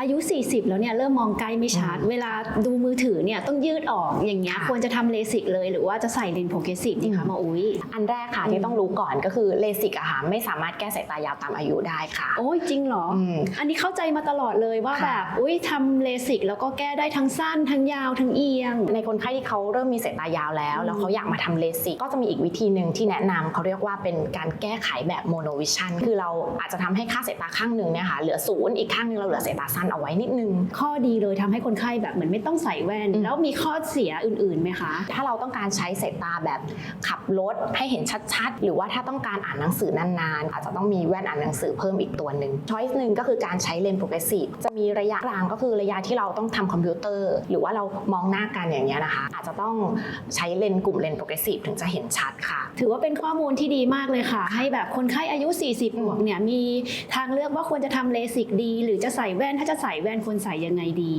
อายุ 40 แล้วเนี่ยเริ่มมองไกลไม่ชัด เวลาดูมือถือเนี่ยต้องยืดออกอย่างเงี้ยค่ะควรจะทำเลสิกเลย หรือว่าจะใส่เลนส์โปรเกรสซีฟดีคะมาอุ้ย อันแรกค่ะที่ต้องรู้ก่อนก็คือเลสิกอะค่ะไม่สามารถแก้สายตายาวตามอายุได้ค่ะ โอ้ยจริงเหรออมอันนี้เข้าใจมาตลอดเลยว่าค่ะ แบบอุ้ยทำเลสิกแล้วก็แก้ได้ทั้งสั้นทั้งยาวทั้งเอียง ในคนไข้ที่เขาเริ่มมีสายตายาวแล้ว แล้วเขาอยากมาทำเลสิกก็จะมีอีกวิธีหนึ่งที่แนะนำเขาเรียกว่าเป็นการแก้ไขแบบโมโนวิชันคือเราอาจจะทำให้ค่าสายตาข้างหนึ่งเนี่ยค่ะเหลือศูนย์อีกข้างหนึงเราเหลือสายตาสั้นเอาไว้นิดนึง ข้อดีเลยทำให้คนไข้แบบเหมือนไม่ต้องใส่แว่นอืมแล้วมีข้อเสียอื่นๆไหมคะ ถ้าเราต้องการใช้สายตาแบบขับรถให้เห็นชัดๆ หรือว่าถ้าต้องการอ่านหนังสือนานๆ อาจจะต้องมีแว่นอ่านหนังสือเพิ่มอีกตัวหนึ่งช้อยส์หนึ่งก็คือการใช้เลนส์โปรเกรสซีฟจะมีระยะกลางก็คือระยะที่เราต้องทำคอมพิวเตอร์ หรือว่าเรามองหน้ากันอย่างเงี้ยนะคะ อาจจะต้องใช้เลนส์กลุ่มเลนส์โปรเกรสซีฟถึงจะเห็นชัดค่ะ ถือว่าเป็นข้อมูลที่ดีมากเลยค่ะ ให้แบบคนไข้อายุ 40บวกเนี่ยมีทางเลือกว่าควรจะทำเลสิกดี หรือจะใส่แว่นถ้าจะใส่แว่นควรใส่ยังไงดี